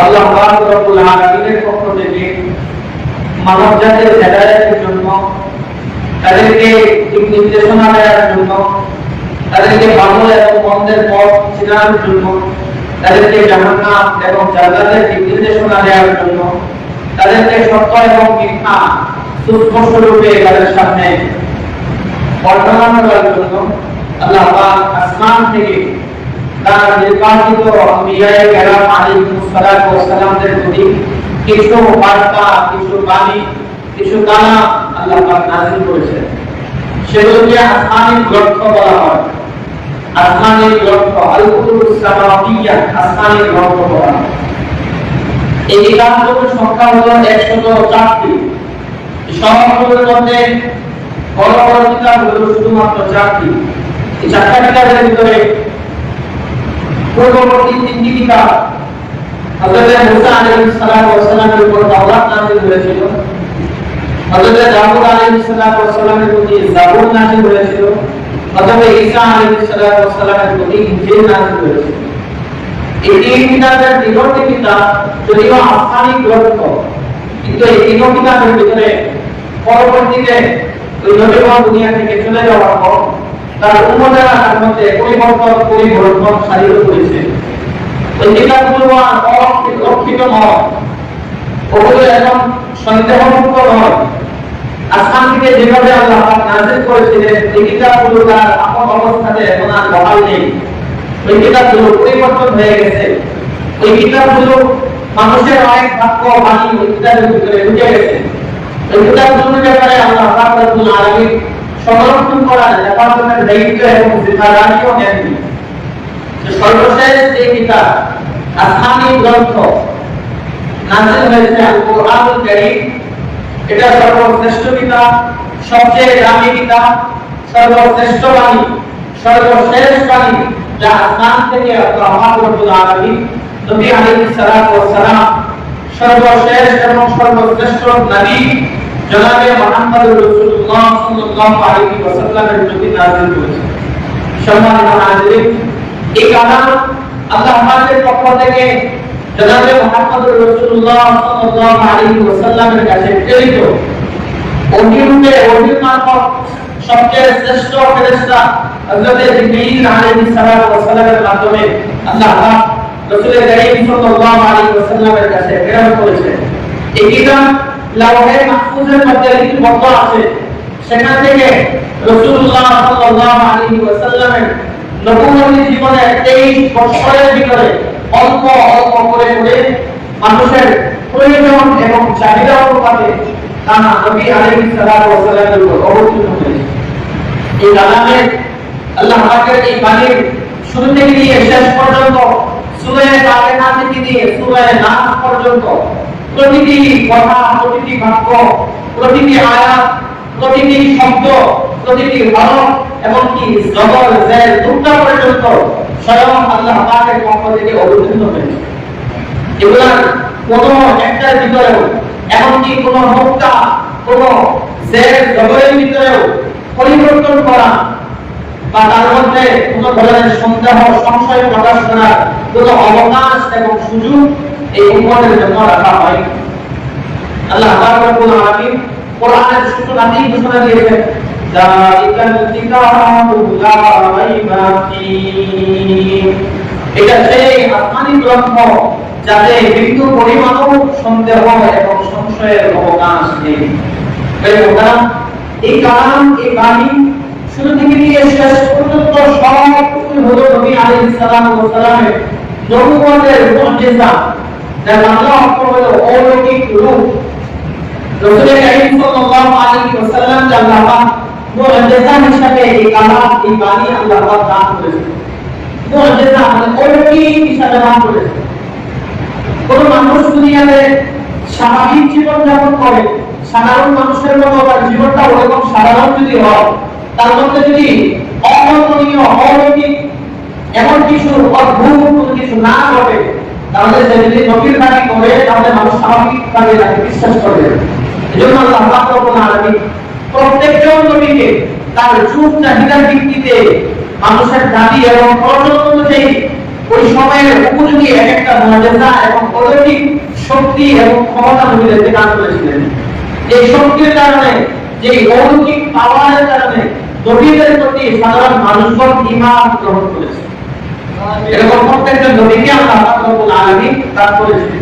আল্লাহ রব্বুল আলামিনের পক্ষ থেকে মানব জাতির হেদায়েতের জন্য তাদেরকে নির্দেশনা দেওয়ার জন্য, তাদেরকে ভালো এবং মন্দের পথ চেনার জন্য, তাদেরকে জাহান্নাম এবং জান্নাতের নির্দেশনা দেওয়ার জন্য, তাদেরকে সত্য এবং মিথ্যা সুস্পষ্ট রূপে তাদের সামনে বর্ণনা করার জন্য আল্লাহ পাক আসমান থেকে তার নির্বাচিত কিছু বলা হয়। আসমানি গ্রন্থ আল কুতুবুস সামাওয়িয়া আসমানি বলা হয়। এই কিতাবগুলোর সংখ্যা হলো একশত চারটি। সবগুলোর মধ্যে বড় বড় কিতাব শুধুমাত্র চারটি। চারটা ভিতরে পূর্ববর্তী তিনটি কিতাব হযরত মুসা আলাইহিস উপর তাওরাত নাযিল হয়েছিল। হযরত দাউদ আলাইহিস প্রতি জাবুর নাযিল হয়েছিল। হযরত ঈসা আলাইহিস প্রতি ইনজিল নাযিল হয়েছিল। এই তিন কিতাবের তিনটি কিতাব যদিও আসমানি গ্রন্থ, কিন্তু এই তিন কিতাবের ভিতরে পরবর্তীতে ওই নবীগণ দুনিয়া থেকে চলে যাওয়ার পর তার তার মধ্যে পরিবর্তন পরিবর্তন সাধিত করেছে ওই কিতাবগুলো আর অরক্ষিত এখন সন্দেহমুক্ত নয় আসমান থেকে যেভাবে আল্লাহ নাযিল করেছিলেন এই কিতাবগুলো তার আপন অবস্থাতে এখন আর মানুষের অনেক সংরক্ষণ করার হেফাজতের দায়িত্ব এবং জিম্মাদারিও নেননি সর্বশেষ যে কিতাব আসমানি গ্রন্থ, নাজিল হয়েছে আল কোরআনুল কারীম, এটা সর্বশ্রেষ্ঠ কিতাব, সবচেয়ে দামি কিতাব, সর্বশ্রেষ্ঠ বাণী, সর্বশেষ বাণী যা আসমান থেকে আল্লাহ রব্বুল আলামিন নবী আলাইহিস সালাম সর্বশেষ এবং সর্বশ্রেষ্ঠ নবী জনাবে মুহাম্মদ রাসূলুল্লাহ সাল্লাল্লাহু আলাইহি ওয়াসাল্লামের প্রতি নাযিল করেছেন সম্মানিত হাজিরিন এই কালাম আল্লাহ আমাদের পক্ষ থেকে জনাবে মুহাম্মদ রাসূলুল্লাহ সাল্লাল্লাহু আলাইহি ওয়াসাল্লামের কাছে প্রেরিত অহিরূপে অহির মারফত সবচেয়ে শ্রেষ্ঠ ফেরেশতা হযরত জিবরিল আলাইহিস সালাতু ওয়াস সালামের মাধ্যমে আল্লাহ পাক রাসূল করিম সাল্লাল্লাহু আলাইহি ওয়াসাল্লামের কাছে প্রেরণ করেছেন। এই কিতাব লাওহে মাহফুজের মধ্যে লিপিবদ্ধ আছে। সেখান থেকে রাসূলুল্লাহ সাল্লাল্লাহু আলাইহি ওয়াসাল্লামের নবুয়ী জীবনে 23 বছরের ভিতরে অল্প অল্প করে করে মানুষের প্রয়োজন এবং চাহিদা অনুপাতে তারা নবী আলাইহিস সালাতু ওয়াস সালামের উপর অবতীর্ণ হয়েছে এই কালামের আল্লাহ পাকের এই বাণীর শুরু থেকে নিয়ে শেষ পর্যন্ত সূরা ফাতিহা থেকে নিয়ে সূরা নাস পর্যন্ত প্রতিটি কথা, প্রতিটি বাক্য, প্রতিটি আয়াত, প্রতিটি শব্দ, প্রতিটি হরফ এবং কি জবর, জের দুটা পর্যন্ত স্বয়ং আল্লাহ পাকের পক্ষ থেকে অবতীর্ণ হয়েছে। এগুলার কোন একটার ভিতরেও, এমনকি কোন মুক্তা কোন জের, জবরের ভিতরেও পরিবর্তন করা বা তার মধ্যে কোন ধরনের সন্দেহ, সংশয় প্রকাশ করার কোন অবকাশ এবং সুযোগ এই উম্মতের জন্য রাখা হয়। আল্লাহ পাক রব্বুল আলামিন কোরআনের সুসংহতি ঘোষণা দিয়েছেন, যালিকাল কিতাবু লা রাইবা এটা সেই আসমানি গ্রন্থ যাতে বিন্দু পরিমাণও সন্দেহ এবং সংশয়ের অবকাশ নেই। এই কালাম, এই বাণী শুরু থেকে নিয়ে শেষ পর্যন্ত সব হলো নবী আলাইহিস সালাম ওয়া সালামের নবুয়তের মুজিজা। যার বাংলা অর্থ স্বাভাবিক জীবন যাপন করে, সাধারণ মানুষের মতো তার জীবনটা ওরকম সাধারণ যদি হয়, তার মধ্যে যদি অকল্পনীয়, অলৌকিক এমন কিছু, অদ্ভুত কিছু না ঘটে তাহলে করে তাহলে মানুষ বিশ্বাস করবে। এজন্য আল্লাহ প্রত্যেকজন নবীকে তার যুগ ভিত্তিতে মানুষের দাবি এবং প্রয়োজন অনুযায়ী ওই সময়ের উপযোগী এক একটা মুআজিজা এবং অলৌকিক শক্তি এবং ক্ষমতা নবীদেরকে দান করেছিলেন। এই শক্তির কারণে যে অলৌকিক পাওয়ারের কারণে নবীদের প্রতি সাধারণ মানুষগণ ঈমান গ্রহণ করেছে। এরকম প্রত্যেকটা নবীকে আল্লাহ রাব্বুল আলামিন দান করেছিলেন